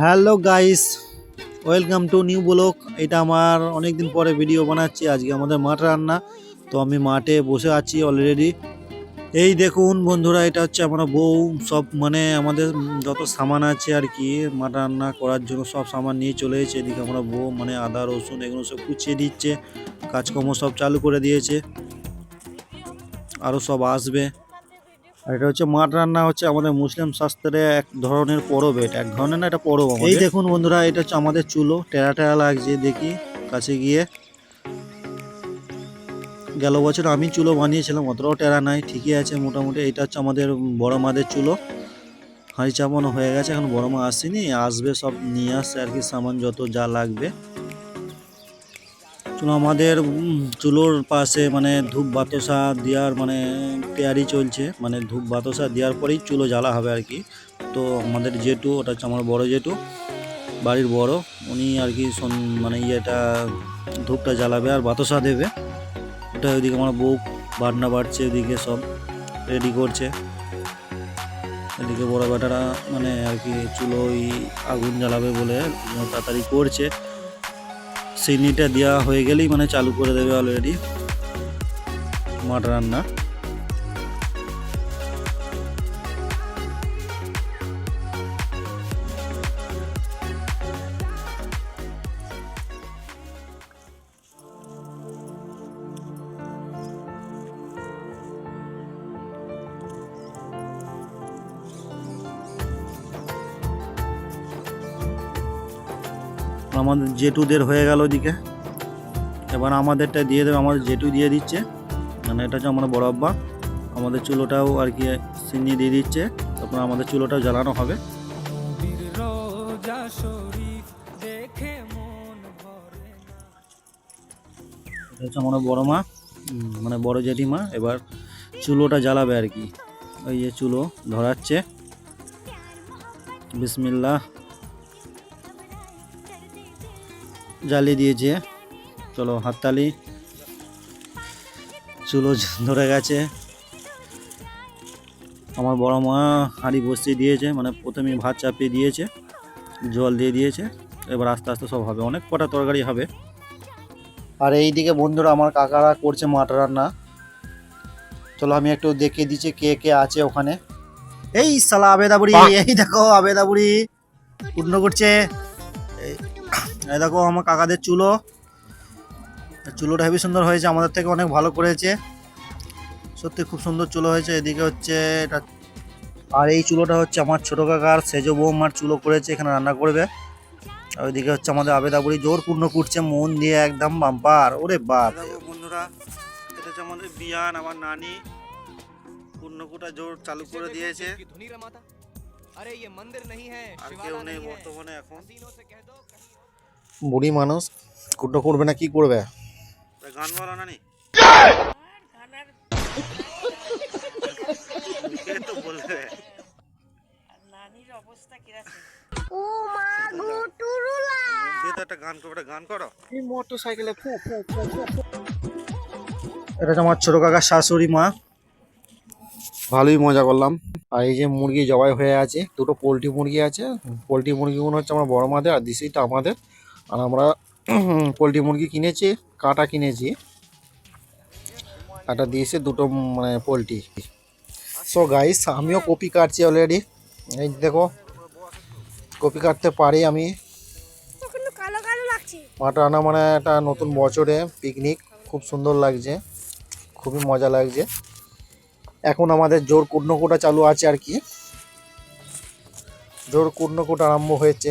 Hello guys, welcome to new block এটা আমার অনেক দিন পরে ভিডিও বানাচ্ছি, আজকে আমাদের মাঠ রান্না। তো আমি মাঠে বসে আছি অলরেডি এই দেখুন বন্ধুরা, এটা হচ্ছে আমরা বউ। সব মানে আমাদের যত সামান আছে আর কি, মাঠ রান্না করার জন্য সব সামান নিয়ে চলে এসেছে। এদিকে আমরা বউ মানে আদা, রসুন, এগুলো সব কুচিয়ে দিচ্ছে। কাজকর্ম সব চালু করে দিয়েছে। আরও সব আসবে। আর এটা হচ্ছে মাঠ রান্না হচ্ছে আমাদের মুসলিম শাস্ত্রে এক ধরনের পরব এটা, এক ধরনের না, এটা পরব এই দেখুন বন্ধুরা, এটা হচ্ছে আমাদের চুলো, টেরা টেরা লাগছে দেখি, কাছে গিয়ে। গেল বছর আমি চুলো বানিয়েছিলাম, অতটাও টেরা নাই, ঠিকই আছে মোটামুটি, এটা হচ্ছে আমাদের বড় মাদের চুলো। হাঁড়ি চাপানো হয়ে গেছে, এখন বড় মা আসেনি, আসবে সব, নিয়ে আসছে আর কি সামান যত যা লাগবে। চুলো আমাদের চুলোর পাশে মানে ধূপ বাতাসা দেওয়ার মানে তৈয়ারি চলছে মানে ধূপ বাতাসা দেওয়ার পরেই চুলো জ্বালা হবে আর কি। তো আমাদের জেঠু, ওটা হচ্ছে আমার বড় জেঠু, বাড়ির বড়, উনি আর কি মানে ইয়েটা, ধূপটা জ্বালাবে আর বাতাসা দেবে। ওটা ওইদিকে আমার বউ, বাটনা বাড়ছে ওইদিকে সব রেডি করছে। এদিকে বড় বেটারা মানে আর কি চুলোই আগুন জ্বালাবে বলে তাড়াতাড়ি করছে। চিনিটা দেওয়া হয়ে গেলেই মানে চালু করে দেবে অলরেডি মাটন রান্না আমাদের জেটুদের হয়ে গেল ওদিকে। এবার আমাদেরটা দিয়ে দেবে, আমাদের জেটু দিয়ে দিচ্ছে। মানে এটা হচ্ছে আমার বড় আব্বা। আমাদের চুলোটাও আর কি সিন্নি দিয়ে দিচ্ছে। তারপর আমাদের চুলোটাও জ্বালানো হবে। এটা হচ্ছে আমার বড় মা মানে বড় জেঠিমা। এবার চুলোটা জ্বালাবে আর কি। ওই যে চুলো ধরাচ্ছে। বিসমিল্লাহ। জ্বালিয়ে দিয়েছে। চলো হাততালি। চুলো ধরে গেছে। আমার বড় মা হাঁড়ি বসিয়ে দিয়েছে মানে প্রথমে ভাত চাপিয়ে দিয়েছে জল দিয়ে দিয়েছে। এবার আস্তে আস্তে সব হবে অনেক কটা তরকারি হবে। আর এই দিকে বন্ধুরা আমার কাকারা করছে মাট রান্না। চলো আমি একটু দেখে দিচ্ছি কে কে আছে ওখানে। এই সালা আবেদা বুড়ি এই দেখো আবেদা বুড়ি পূর্ণ করছে। এই দেখো আমার কাকাদের চুলো। চুলোটা হেভি সুন্দর হয়েছে আমাদের থেকে অনেক ভালো করেছে। সত্যি খুব সুন্দর চুলো হয়েছে। এদিকে হচ্ছে এটা আর এই চুলোটা হচ্ছে আমার ছোটো কাকার সেজো বৌমার চুলো করেছে এখানে রান্না করবে। আর ওইদিকে হচ্ছে আমাদের আবেদাবুড়ি জোরপূর্ণ কুটছে মন দিয়ে একদম বাম্পার। ওরে বাপ বন্ধুরা এটা হচ্ছে আমাদের বিয়ান আমার নানি। পূর্ণকুটা জোর চালু করে দিয়েছে। আর কেউ নেই বর্তমানে এখন। বুড়ি মানুষ কুটো করবে না কি করবে? গান বলো নানি তো বলবে? নানির অবস্থা কীরকম? দিয়ে তো একটা গান করবে গান করো। এই সাইকেলে ফু ফু ফু ফু ফু। এটা হচ্ছে আমার ছোট কাকার শাশুড়ি মা। ভালোই মজা করলাম। আর এই যে মুরগি জবাই হয়ে আছে দুটো পোলট্রি মুরগি আছে। পোলট্রি মুরগিগুলো হচ্ছে আমার বড় মাদের আর দিশিটা আমাদের। আর আমরা পোলট্রি মুরগি কিনেছি কাটা কিনেছি। একটা দিয়েছে দুটো মানে পোলট্রি। সো গাইস আমিও কপি কাটছি অলরেডি এই দেখো কপি কাটতে পারি আমি। আনা মানে একটা নতুন বছরে পিকনিক খুব সুন্দর লাগছে। খুবই মজা লাগছে। এখন আমাদের জোর কূর্ণকূটা চালু আছে আর কি। জোর কূর্ণকূট আরম্ভ হয়েছে।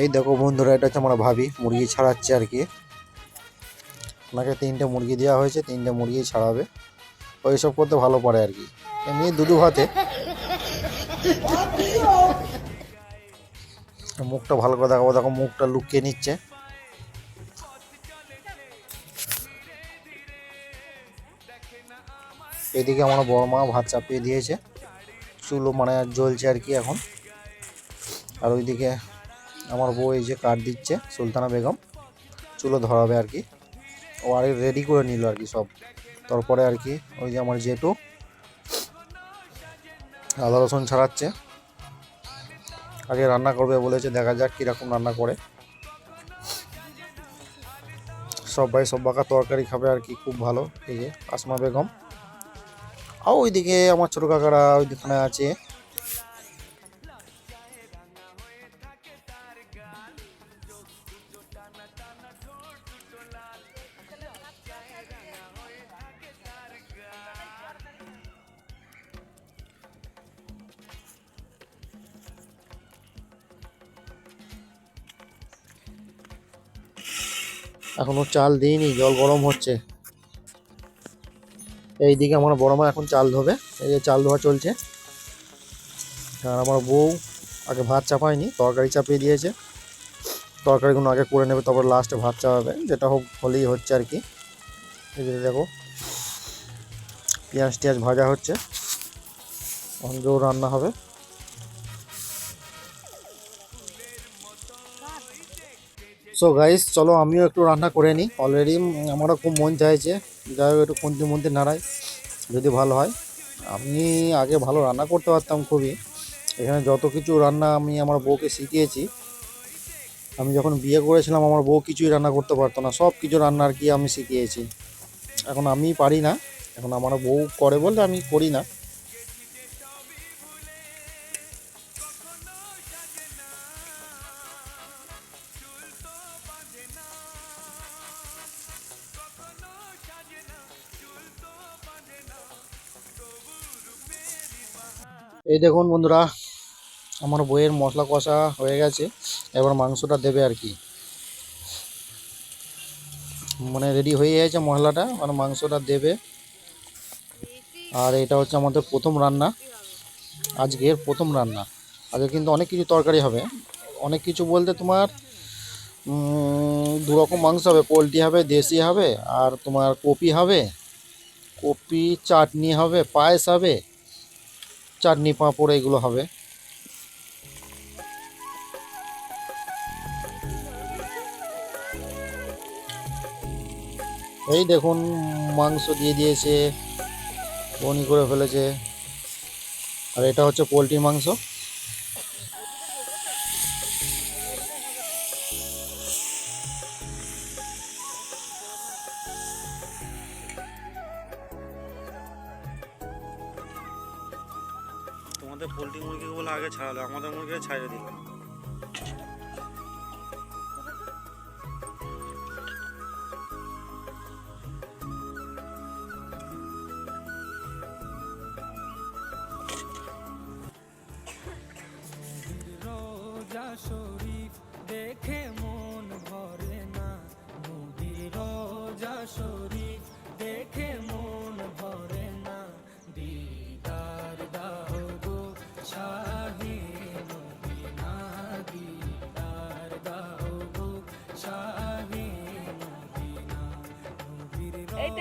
এই দেখো বন্ধুরা, এটা হচ্ছে আমরা ভাবি, মুরগি ছাড়াচ্ছে আর কি। ওনাকে তিনটে মুরগি দেওয়া হয়েছে, তিনটে মুরগি ছাড়াবে। ওই সব করতে ভালো পারে আর কি। এমনি দুদু ভাতে। মুখটা ভালো করে দেখাবো, দেখো মুখটা লুকিয়ে নিচ্ছে। এদিকে আমার বড় মা ভাত চাপিয়ে দিয়েছে। চুলো মানে জ্বলছে আর কি এখন। আর ওইদিকে আমার বউ এই যে কাঠ দিচ্ছে, সুলতানা বেগম। চুলো ধরাবে আর কি। ও আর রেডি করে নিল আর কি সব। তারপরে আর কি ওই যে আমার জেঠু আদা রসুন ছাড়াচ্ছে। আগে রান্না করবে বলেছে, দেখা যাক কীরকম রান্না করে। সবাই সব বাঁকা তরকারি খাবে আর কি, খুব ভালো। এই যে আসমা বেগম। আর ওইদিকে আমার ছোটো কাকারা ওইদিকে আছে। এখনও চাল দিইনি জল গরম হচ্ছে। এইদিকে আমার বড় মা এখন চাল ধোবে। এই যে চাল ধোয়া চলছে। আর আমার বউ আগে ভাত চাপায়নি, তরকারি চাপিয়ে দিয়েছে। তরকারিগুলো আগে করে নেবে, তারপর লাস্টে ভাত চাপাবে। যেটা হোক হলেই হচ্ছে আর কি। এই যে দেখো, পেঁয়াজ টিয়াজ ভাজা হচ্ছে। অঞ্জও রান্না হবে। সো গাইস চলো আমিও একটু রান্না করে নিই। অলরেডি আমারও খুব মন চাইছে। যাই হোক, একটু খুন্তি মধ্যে নাড়াই, যদি ভালো হয়। আমি আগে ভালো রান্না করতে পারতাম খুবই। এখানে যত কিছু রান্না আমি আমার বউকে শিখিয়েছি, আমি যখন বিয়ে করেছিলাম, আমার বউ কিছুই রান্না করতে পারতো না। সব কিছু রান্না আর কি আমি শিখিয়েছি। এখন আমি পারি না। এখন আমার বউ করে বলে আমি করি না। এই দেখুন বন্ধুরা, আমার বইয়ের মশলা কষা হয়ে গেছে। এবার মাংসটা দেবে আর কি। মানে রেডি হয়ে গেছে মশলাটা মানে মাংসটা দেবে। আর এটা হচ্ছে আমাদের প্রথম রান্না। আজকের প্রথম রান্না। আজকে কিন্তু অনেক কিছু তরকারি হবে। অনেক কিছু বলতে তোমার দুরকম মাংস হবে। পোলট্রি হবে, দেশি হবে, আর তোমার কপি হবে। কপি, চাটনি হবে, পায়েস হবে। চাটনি পাঁপড় এগুলো হবে। এই দেখুন, মাংস দিয়ে দিয়েছে, বনি করে ফেলেছে। আর এটা হচ্ছে পোলট্রি মাংস।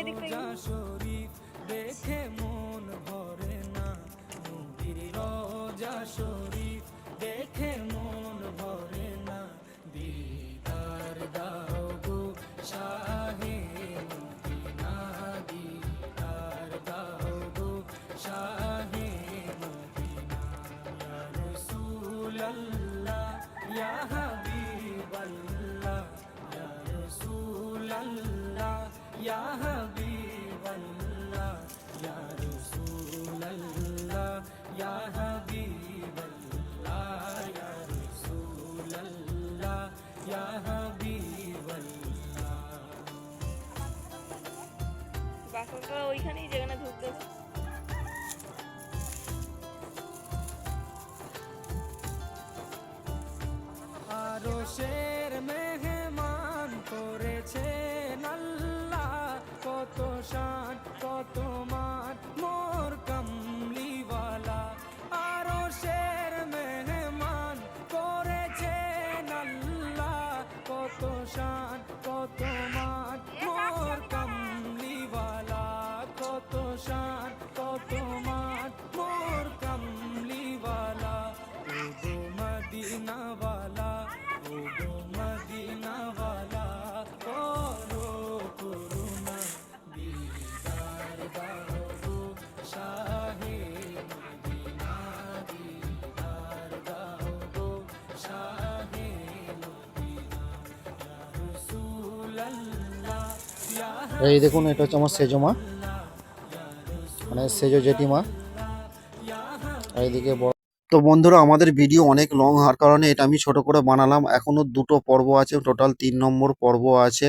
এই sé. এই দেখুন, এটা হচ্ছে আমার সেজো মা। মানে সেজো জেঠিমা। আর এইদিকে তো বন্ধুরা, আমাদের ভিডিও অনেক লং হওয়ার কারণে এটা আমি ছোট করে বানালাম। এখনও দুটো পর্ব আছে টোটাল তিন নম্বর পর্ব আছে।